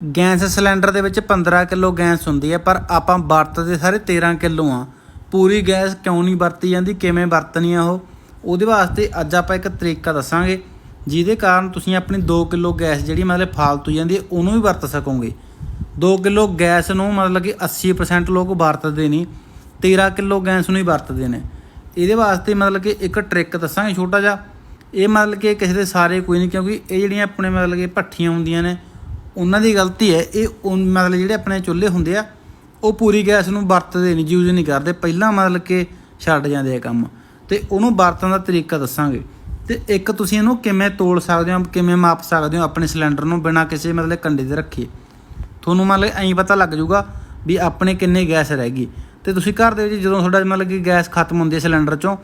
Gas cylinder ਦੇ ਵਿੱਚ 15 kilo gas ਹੁੰਦੀ ਹੈ, ਪਰ ਆਪਾਂ ਵਰਤਦੇ ਸਾਰੇ 13 ਕਿਲੋ ਆ। ਪੂਰੀ ਗੈਸ ਕਿਉਂ ਨਹੀਂ ਵਰਤੀ ਜਾਂਦੀ, ਕਿਵੇਂ ਵਰਤਣੀ ਆ ਉਹ? ਉਹਦੇ ਵਾਸਤੇ ਅੱਜ ਆਪਾਂ ਇੱਕ ਤਰੀਕਾ ਦੱਸਾਂਗੇ, ਜਿਹਦੇ ਕਾਰਨ ਤੁਸੀਂ ਆਪਣੀ 2 ਕਿਲੋ ਗੈਸ ਜਿਹੜੀ ਮਤਲਬ ਫਾਲਤੂ ਜਾਂਦੀ ਹੈ, ਉਹਨੂੰ ਵੀ ਵਰਤ ਸਕੋਗੇ। 2 ਕਿਲੋ ਗੈਸ ਨੂੰ ਮਤਲਬ ਕਿ 80% ਲੋਕ ਵਰਤਦੇ ਨਹੀਂ 13 ਕਿਲੋ ਗੈਸ ਨੂੰ ਹੀ ਵਰਤਦੇ ਨੇ। ਇਹਦੇ ਵਾਸਤੇ ਮਤਲਬ ਕਿ ਇੱਕ ਟ੍ਰਿਕ ਦੱਸਾਂਗੇ ਛੋਟਾ ਜਿਹਾ। ਇਹ ਮਤਲਬ ਕਿ ਕਿਸੇ ਦੇ ਸਾਰੇ ਕੋਈ ਨਹੀਂ, ਕਿਉਂਕਿ ਇਹ ਜਿਹੜੀਆਂ ਆਪਣੇ ਮਤਲਬ ਕਿ ਭੱਠੀਆਂ ਹੁੰਦੀਆਂ ਨੇ ਉਹਨਾਂ ਦੀ ਗਲਤੀ ਹੈ, ਇਹ ਉਨ- ਮਤਲਬ ਜਿਹੜੇ ਆਪਣੇ ਚੁੱਲ੍ਹੇ ਹੁੰਦੇ ਆ, ਉਹ ਪੂਰੀ ਗੈਸ ਨੂੰ ਵਰਤਦੇ ਨਹੀਂ ਯੂਜ਼ ਨਹੀਂ ਕਰਦੇ। ਪਹਿਲਾਂ ਮਤਲਬ ਕਿ ਛੱਡ ਜਾਂਦੇ ਆ ਕੰਮ। ਤੇ ਉਹਨੂੰ ਵਰਤਣ ਦਾ ਤਰੀਕਾ ਦੱਸਾਂਗੇ। ਤੇ ਇੱਕ ਤੁਸੀਂ ਇਹਨੂੰ ਕਿਵੇਂ ਤੋਲ ਸਕਦੇ ਹੋ, ਕਿਵੇਂ ਮਾਪ ਸਕਦੇ ਹੋ ਆਪਣੇ ਸਿਲੰਡਰ ਨੂੰ ਬਿਨਾਂ ਕਿਸੇ ਮਤਲਬ ਕੰਡੇ ਦੇ ਰੱਖੇ। ਤੁਹਾਨੂੰ ਮਤਲਬ ਐਂ ਪਤਾ ਲੱਗ ਜਾਊਗਾ ਵੀ ਆਪਣੇ ਕਿੰਨੇ ਗੈਸ ਰਹਿ ਗਈ। ਤੇ ਤੁਸੀਂ ਘਰ ਦੇ ਵਿੱਚ ਜਦੋਂ ਤੁਹਾਡਾ ਮਤਲਬ ਕਿ ਗੈਸ ਖਤਮ ਹੁੰਦੀ ਹੈ ਸਿਲੰਡਰ ਚੋਂ,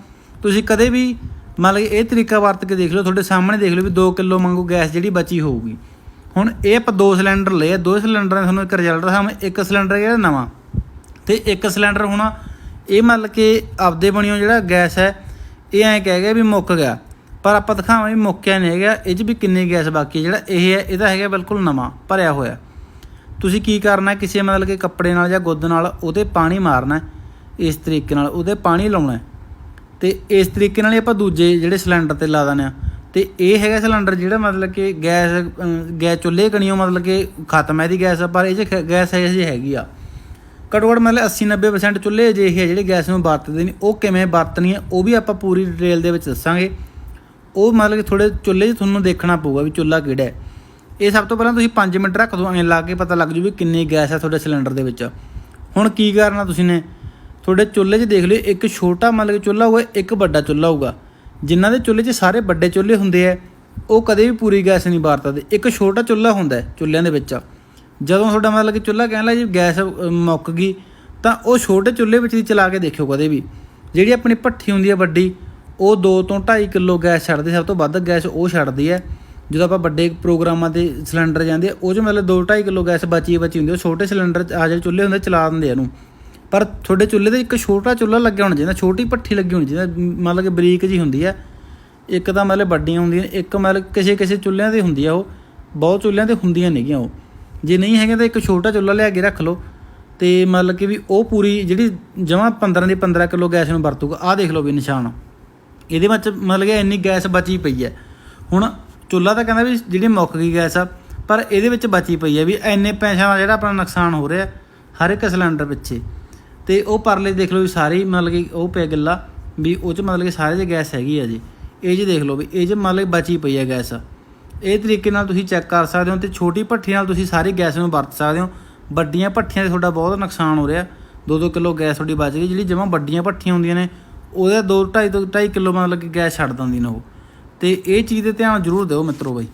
ਤੁਸੀਂ ਕਦੇ ਵੀ ਮਤਲਬ ਕਿ ਇਹ ਤਰੀਕਾ ਵਰਤ ਕੇ ਦੇਖ ਲਓ, ਤੁਹਾਡੇ ਸਾਹਮਣੇ ਦੇਖ ਲਓ ਵੀ 2 ਕਿਲੋ ਵਾਂਗੂ ਗੈਸ ਜਿਹੜੀ ਬਚੀ ਹੋਊਗੀ। ਹੁਣ ਇਹ ਆਪਾਂ ਦੋ ਸਿਲੰਡਰ ਲਏ ਆ, ਦੋ ਸਿਲੰਡਰਾਂ ਦਾ ਤੁਹਾਨੂੰ ਇੱਕ ਰਿਜ਼ਲਟ ਸਾਹਮਣੇ ਇੱਕ ਸਿਲੰਡਰ ਜਿਹੜਾ ਨਵਾਂ ਤੇ ਇੱਕ ਸਿਲੰਡਰ ਹੁਣ ਇਹ ਮੰਨ ਕੇ ਆਪਦੇ ਬਣਿਓ ਜਿਹੜਾ ਗੈਸ ਹੈ, ਇਹ ਐਂ ਕਹਿ ਗਿਆ ਵੀ ਮੁੱਕ ਗਿਆ। ਪਰ ਆਪਾਂ ਦਿਖਾਵਾਂ ਵੀ ਮੁੱਕਿਆ ਨਹੀਂ ਹੈਗਾ, ਇਹ 'ਚ ਵੀ ਕਿੰਨੀ ਗੈਸ ਬਾਕੀ ਜਿਹੜਾ ਇਹ ਹੈ, ਇਹਦਾ ਹੈਗਾ ਬਿਲਕੁਲ ਨਵਾਂ, ਭਰਿਆ ਹੋਇਆ। ਤੁਸੀਂ ਕੀ ਕਰਨਾ, ਕਿਸੇ ਮਤਲਬ ਕਿ ਕੱਪੜੇ ਨਾਲ ਜਾਂ ਗੁੱਦ ਨਾਲ ਉਹਦੇ ਪਾਣੀ ਮਾਰਨਾ ਇਸ ਤਰੀਕੇ ਨਾਲ ਉਹਦੇ ਪਾਣੀ ਲਾਉਣਾ ਹੈ। ਤੇ ਇਸ ਤਰੀਕੇ ਨਾਲ ਹੀ ਆਪਾਂ ਦੂਜੇ ਜਿਹੜੇ ਸਿਲੰਡਰ ਤੇ ਲਾ ਦਿੰਦੇ ਆ ਤੇ ਇਹ ਹੈਗਾ ਸਿਲੰਡਰ ਜਿਹੜਾ ਮਤਲਬ ਕਿ ਗੈਸ ਗੈਸ ਚੁੱਲ੍ਹੇ ਕਣੀਓ ਮਤਲਬ ਕਿ ਖਤਮ ਹੈ ਦੀ ਗੈਸ, ਪਰ ਇਹ 'ਚ ਖ- ਗੈਸ ਹੈ ਜੀ ਹੈਗੀ ਆ। ਘੱਟੋ ਘੱਟ ਮਤਲਬ 80 90% ਚੁੱਲ੍ਹੇ ਅਜਿਹੇ ਆ ਜਿਹੜੇ ਗੈਸ ਨੂੰ ਵਰਤਦੇ ਨਹੀਂ ਉਹ ਕਿਵੇਂ ਵਰਤਣੀ ਹੈ ਉਹ ਵੀ ਆਪਾਂ ਪੂਰੀ ਡਿਟੇਲ ਦੇ ਵਿੱਚ ਦੱਸਾਂਗੇ। ਉਹ ਮਤਲਬ ਕਿ ਥੋੜੇ ਚੁੱਲ੍ਹੇ 'ਚ ਤੁਹਾਨੂੰ ਦੇਖਣਾ ਪਊਗਾ ਵੀ ਚੁੱਲ੍ਹਾ ਕਿਹੜਾ ਹੈ। ਇਹ ਸਭ ਤੋਂ ਪਹਿਲਾਂ ਤੁਸੀਂ 5 ਮਿੰਟ ਰੱਖ ਦਿਓ, ਐਂ ਲਾ ਕੇ ਪਤਾ ਲੱਗ ਜੂ ਵੀ ਕਿੰਨੀ ਗੈਸ ਹੈ ਤੁਹਾਡੇ ਸਿਲੰਡਰ ਦੇ ਵਿੱਚ। ਹੁਣ ਕੀ ਕਰਨਾ ਤੁਸੀਂ ਨੇ? ਤੁਹਾਡੇ ਚੁੱਲ੍ਹੇ 'ਚ ਦੇਖ ਲਿਓ, ਇੱਕ ਛੋਟਾ ਮਤਲਬ ਕਿ ਚੁੱਲ੍ਹਾ ਹੋਊਗਾ, ਇੱਕ ਵੱਡਾ ਚੁੱਲ੍ਹਾ ਹੋਊਗਾ। ਜਿਨ੍ਹਾਂ ਦੇ ਚੁੱਲ੍ਹੇ 'ਚ ਸਾਰੇ ਵੱਡੇ ਚੁੱਲ੍ਹੇ ਹੁੰਦੇ ਆ, ਉਹ ਕਦੇ ਵੀ ਪੂਰੀ ਗੈਸ ਨਹੀਂ ਵਰਤਦੇ ਇੱਕ ਛੋਟਾ ਚੁੱਲ੍ਹਾ ਹੁੰਦਾ ਚੁੱਲ੍ਹਿਆਂ ਦੇ ਵਿੱਚ। ਜਦੋਂ ਤੁਹਾਡਾ ਮਤਲਬ ਕਿ ਚੁੱਲ੍ਹਾ ਕਹਿਣ ਲੱਗ ਜੀ ਗੈਸ ਮੁੱਕ ਗਈ, ਤਾਂ ਉਹ ਛੋਟੇ ਚੁੱਲ੍ਹੇ ਵਿੱਚ ਦੀ ਚਲਾ ਕੇ ਦੇਖਿਓ ਕਦੇ ਵੀ। ਜਿਹੜੀ ਆਪਣੀ ਭੱਠੀ ਹੁੰਦੀ ਹੈ ਵੱਡੀ, ਉਹ 2 ਤੋਂ 2.5 ਕਿਲੋ ਗੈਸ ਛੱਡਦੀ, ਸਭ ਤੋਂ ਵੱਧ ਗੈਸ ਉਹ ਛੱਡਦੀ ਹੈ। ਜਦੋਂ ਆਪਾਂ ਵੱਡੇ ਪ੍ਰੋਗਰਾਮਾਂ ਤੇ ਸਿਲੰਡਰ ਜਾਂਦੇ ਆ, ਉਹ 'ਚ ਮਤਲਬ 2.5 ਕਿਲੋ ਗੈਸ ਬਚੀ ਬਚੀ ਹੁੰਦੀ ਆ। ਉਹ ਛੋਟੇ ਸਿਲੰਡਰ 'ਚ ਆ ਜਿਹੜੇ ਚੁੱਲ੍ਹੇ ਹੁੰਦੇ ਚਲਾ ਦਿੰਦੇ ਆ ਇਹਨੂੰ। ਪਰ ਤੁਹਾਡੇ ਚੁੱਲ੍ਹੇ ਤੇ ਇੱਕ ਛੋਟਾ ਚੁੱਲ੍ਹਾ ਲੱਗਿਆ ਹੋਣਾ ਚਾਹੀਦਾ, ਛੋਟੀ ਭੱਠੀ ਲੱਗੀ ਹੋਣੀ ਚਾਹੀਦੀ, ਮਤਲਬ ਕਿ ਬਰੀਕ ਜੀ ਹੁੰਦੀ ਹੈ। ਇੱਕ ਤਾਂ ਮਤਲਬ ਵੱਡੀਆਂ ਹੁੰਦੀਆਂ ਇੱਕ ਮਤਲਬ ਕਿਸੇ ਕਿਸੇ ਚੁੱਲ੍ਹਿਆਂ ਤੇ ਹੁੰਦੀ ਆ ਉਹ, ਬਹੁਤ ਚੁੱਲ੍ਹਿਆਂ ਤੇ ਹੁੰਦੀਆਂ ਨੇਗੀਆਂ ਉਹ। ਜੇ ਨਹੀਂ ਹੈਗੇ ਤਾਂ ਇੱਕ ਛੋਟਾ ਚੁੱਲ੍ਹਾ ਲਿਆ ਕੇ ਰੱਖ ਲਓ, ਤੇ ਮਤਲਬ ਕਿ ਵੀ ਉਹ ਪੂਰੀ ਜਿਹੜੀ ਜਮਾਂ 15 ਦੀ 15 ਕਿਲੋ ਗੈਸ ਨੂੰ ਵਰਤੂਗਾ, ਆਹ ਦੇਖ ਲਓ ਵੀ ਨਿਸ਼ਾਨ। ਇਹਦੇ ਵਿੱਚ ਮਤਲਬ ਕਿ ਇੰਨੀ ਗੈਸ ਬਚੀ ਪਈ ਹੈ। ਹੁਣ ਚੁੱਲ੍ਹਾ ਤਾਂ ਕਹਿੰਦਾ ਵੀ ਜਿਹੜੀ ਮੁੱਕ ਗਈ ਗੈਸ ਆ, ਪਰ ਇਹਦੇ ਵਿੱਚ ਬਚੀ ਪਈ ਹੈ ਵੀ ਇੰਨੇ ਪੈਸਿਆਂ ਦਾ ਜਿਹੜਾ ਆਪਣਾ ਨੁਕਸਾਨ ਹੋ ਰਿਹਾ, ਹਰ ਇੱਕ ਸਿਲੰਡਰ ਪਿੱਛੇ। ਤੇ ਉਹ ਪਰਲੇ ਦੇਖ ਲਓ ਵੀ ਸਾਰੀ ਮਤਲਬ ਕਿ ਉਹ ਪਿਆ ਗੱਲਾ, ਵੀ ਉਹ ਚ ਮਤਲਬ ਕਿ ਸਾਰੇ 'ਚ ਗੈਸ ਹੈਗੀ ਆ ਜੀ। ਇਹ 'ਚ ਦੇਖ ਲਓ ਵੀ ਇਹ 'ਚ ਮਤਲਬ ਬਚੀ ਪਈ ਹੈ ਗੈਸ। ਇਹ ਤਰੀਕੇ ਨਾਲ ਤੁਸੀਂ ਚੈੱਕ ਕਰ ਸਕਦੇ ਹੋ ਤੇ ਛੋਟੀ ਭੱਠੀ ਨਾਲ ਤੁਸੀਂ ਸਾਰੀ ਗੈਸ ਨੂੰ ਵਰਤ ਸਕਦੇ ਹੋ। ਵੱਡੀਆਂ ਭੱਠੀਆਂ 'ਤੇ ਤੁਹਾਡਾ ਬਹੁਤ ਨੁਕਸਾਨ ਹੋ ਰਿਹਾ। 2-2 ਕਿਲੋ ਗੈਸ ਤੁਹਾਡੀ ਬਚ ਗਈ, ਜਿਹੜੀ ਜਮਾਂ ਵੱਡੀਆਂ ਭੱਠੀਆਂ ਹੁੰਦੀਆਂ ਨੇ, ਉਹਦਾ 2 2.5 ਤੋਂ 2.5 ਕਿਲੋ ਮਤਲਬ ਕਿ ਗੈਸ ਛੱਡ ਦਿੰਦੀ ਨੇ ਉਹ। ਤੇ ਇਹ ਚੀਜ਼ ਤੇ ਧਿਆਨ ਜ਼ਰੂਰ ਦਿਓ ਮਿੱਤਰੋ ਬਾਈ।